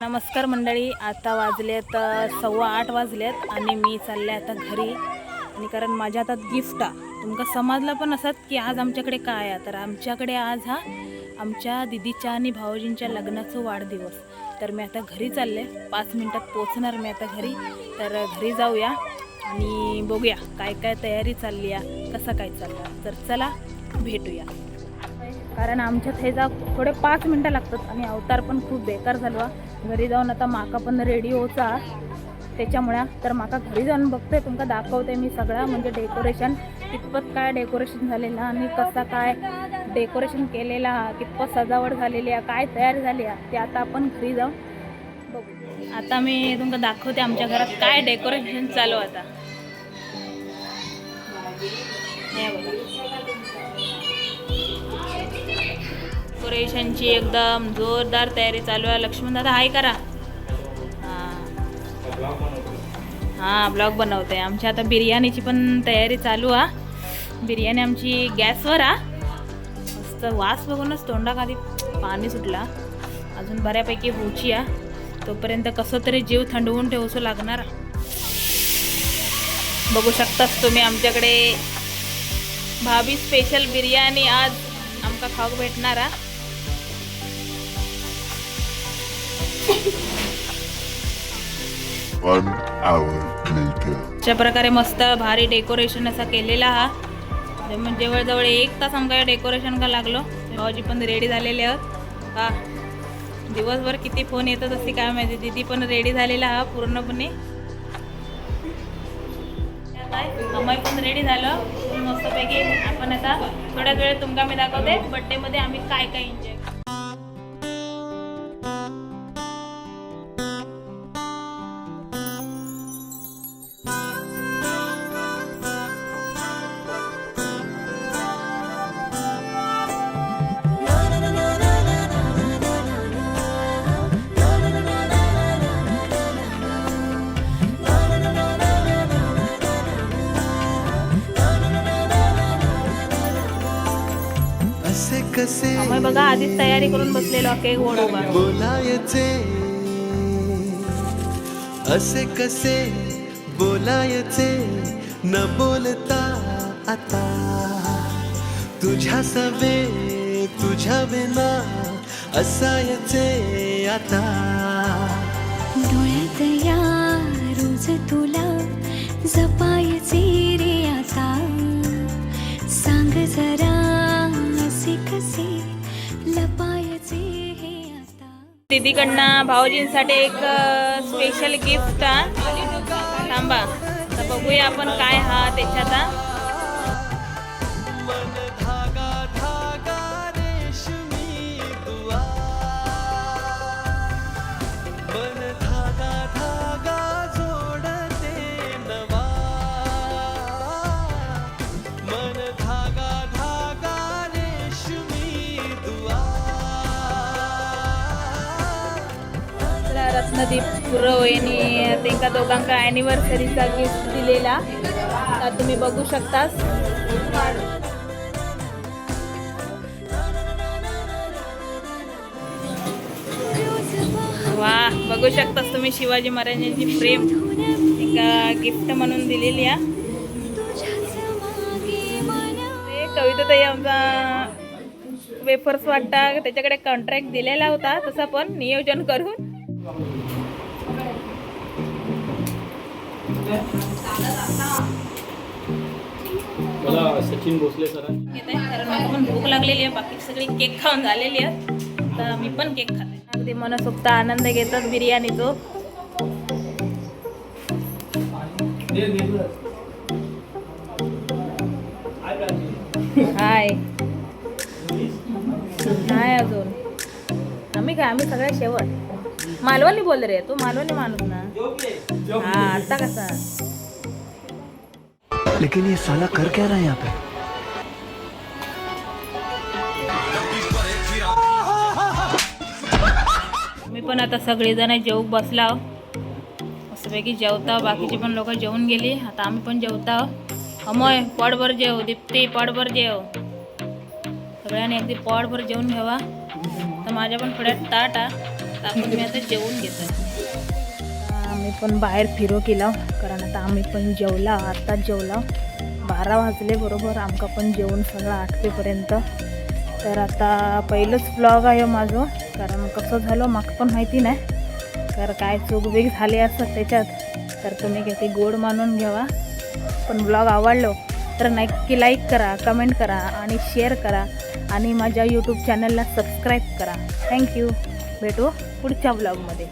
नमस्कार मंडळी आता वाजलेत सव्वा आठ वाजलेत आणि मी चालले आता घरी. आणि कारण माझ्या हातात गिफ्ट आहे तुमका समजलं पण असत की आज आमच्याकडे काय आहे तर आमच्याकडे आज हा आमच्या दिदीच्या आणि भाऊजींच्या लग्नाचा वाढदिवस. तर मी आता घरी चालले. पाच मिनटात पोचणार मी आता घरी. तर घरी जाऊया आणि बघूया काय काय तयारी चालली आहे कसं काय चाललं? तर चला भेटूया. कारण आमच्यात हे जा थोडे पाच मिनटं लागतात आणि अवतार पण खूप बेकार झालो घरी जाऊन आता माका पण रेडी होचा त्याच्यामुळे तर माका घरी जाऊन बघते तुमका दाखवते मी सगळं. म्हणजे डेकोरेशन कितपत काय डेकोरेशन झालेलं आणि कसा काय डेकोरेशन केलेला कितपत सजावट झालेली आहे काय तयार झाली आहे ते आता आपण घरी जाऊन बघू. आता मी तुमका दाखवते आमच्या घरात काय डेकोरेशन चालू आहे आता. डेकोरेशनची एकदम जोरदार तयारी चालू आहे. लक्ष्मण दादा हाय करा. हां ब्लॉग बनवते. आमच्या आता बिर्याणीची पण तयारी चालू आहे. बिर्याणी आमची गॅसवर आ मस्त वास बघूनच तोंडाखाली पाणी सुटला. अजून बऱ्यापैकी होची आ तोपर्यंत कसं तरी जीव थंडवून ठेवसं लागणार. बघू शकताच तुम्ही आमच्याकडे भाभी स्पेशल बिर्याणी आज आमका खाऊक भेटणार आ One अशा प्रकारे मस्त भारी डेकोरेशन असा केलेला हा. म्हणजे जवळजवळ एक तास आमका डेकोरेशन का लागलो? भाऊजी पण रेडी झालेले आहोत. हा दिवसभर किती फोन येतात असते काय माहिती दिदी पण रेडी झालेला हा पूर्णपणे. अमय पण रेडी झालं. मस्तपैकी आपण आता थोड्याच वेळ तुमका मी दाखवते बर्थडे मध्ये आम्ही काय काय एन्जॉय असे कसे अमय बघा आधीच तयारी करून बसलेलो केक ओढोबा बोलायचे. असे कसे बोलायचे न बोलता आता. तुझ्या सवे तुझ्या विना असायचे आता. दीदीकडनं भाऊजींसाठी एक स्पेशल गिफ्ट थांबा तर बघूया आपण काय हा त्याच्यात रत्नदीप पुरव यांनी त्यांका दोघांका ॲनिव्हर्सरीचा गिफ्ट दिलेला. तर तुम्ही बघू शकतास. वा बघू शकतास तुम्ही शिवाजी महाराजांची प्रेम. एका गिफ्ट म्हणून दिलेली आहे. कविता ताई आमचा वेफर्स वाटता त्याच्याकडे कॉन्ट्रॅक्ट दिलेला होता तसं पण नियोजन करून. मला सचिन भोसले सरांनी येत आहे कारण मला पण भूक लागलेली आहे बाकी सगळी केक खाऊन झालेली आहे तर मी पण केक खाते अगदी मनसोक्त आनंद घेतात बिर्याणीचो. हाय. नाही अजून. आम्ही काय आम्ही सगळ्या शेवट. मालवणी बोल रे तू मालवणी माणूस ना. हा आता कसा? लेकिन ये साला कर क्या रहा है यहाँ पे? मी पण आता सगळेजण जेवू बसला मस्तपैकी जेवता बाकीचे पण लोक जेवून गेली. आता आम्ही पण जेवता अमोय पडभर जेव दीप्ती पडभर जेव. सगळ्यांनी अगदी पडभर जेवून घ्यावा. तर माझ्या पण पुढ्यात ताट. आ तर आपण मी आता जेवून घेतो आम्ही पण बाहेर फिरो केला कारण आता आम्ही पण जेवला आत्ताच जेवला. बारा वाजले बरोबर आमका पण जेवण सगळं आठवेपर्यंत. तर आता पहिलंच ब्लॉग आहे माझं कारण कसं झालं माग पण माहिती नाही. तर काय चूकबीक झाली असतात त्याच्यात. तर तुम्ही काही गोड मानून घ्यावा. पण ब्लॉग आवडलो तर नक्की लाईक करा कमेंट करा आणि शेअर करा. आणि माझ्या यूट्यूब चॅनलला सबस्क्राईब करा. थँक्यू भेटू पुढच्या ब्लॉगमध्ये